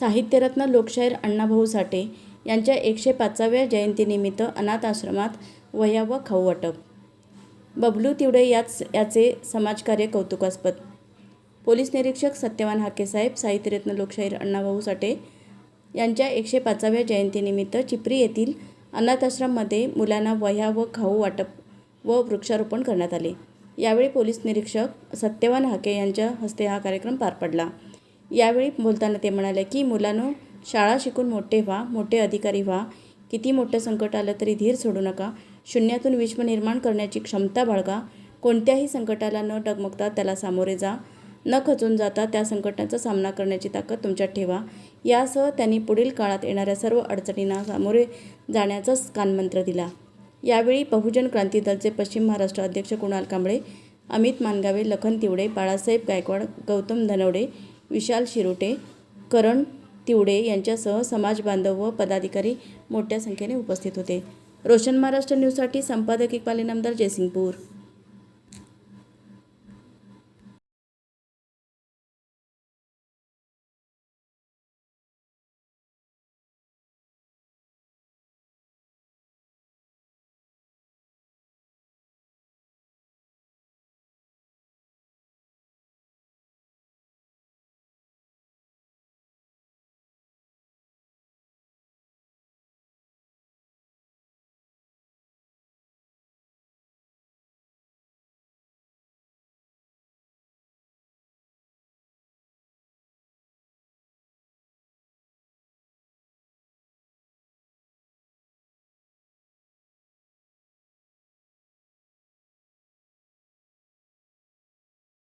साहित्यरत्न लोकशाहीर अण्णाभाऊ साठे यांच्या एकशे पाचाव्या जयंतीनिमित्त अनाथ आश्रमात वह्या व खाऊ वाटप. बबलू तिवडे याच याचे समाजकार्य कौतुकास्पद. पोलीस निरीक्षक सत्यवान हाकेसाहेब साहित्यरत्न लोकशाहीर अण्णाभाऊ साठे यांच्या एकशे पाचाव्या जयंतीनिमित्त चिपरी येथील अनाथाश्रममध्ये मुलांना वह्या व खाऊ वाटप व वृक्षारोपण करण्यात आले. यावेळी पोलीस निरीक्षक सत्यवान हाके यांच्या हस्ते हा कार्यक्रम पार पडला. यावेळी बोलताना ते म्हणाले की मुलांनो शाळा शिकून मोठे व्हा मोठे अधिकारी व्हा. किती मोठं संकट आलं तरी धीर सोडू नका. शून्यातून विश्व निर्माण करण्याची क्षमता बाळगा. कोणत्याही संकटाला न डगमगता त्याला सामोरे जा. न खचून जाता त्या संकटाचा सामना करण्याची ताकद तुमच्यात ठेवा. यासह त्यांनी पुढील काळात येणाऱ्या सर्व अडचणींना सामोरे जाण्याचा कानमंत्र दिला. यावेळी बहुजन क्रांती दलचे पश्चिम महाराष्ट्र अध्यक्ष कुणाल कांबळे अमित मानगावे लखन तिवडे बाळासाहेब गायकवाड गौतम धनवडे विशाल शिरोटे करण तिवडे यांच्यासह समाज बांधव व पदाधिकारी मोठ्या संख्येने उपस्थित होते. रोशन महाराष्ट्र न्यूजसाठी संपादक इकबाल इनामदार जयसिंगपूर.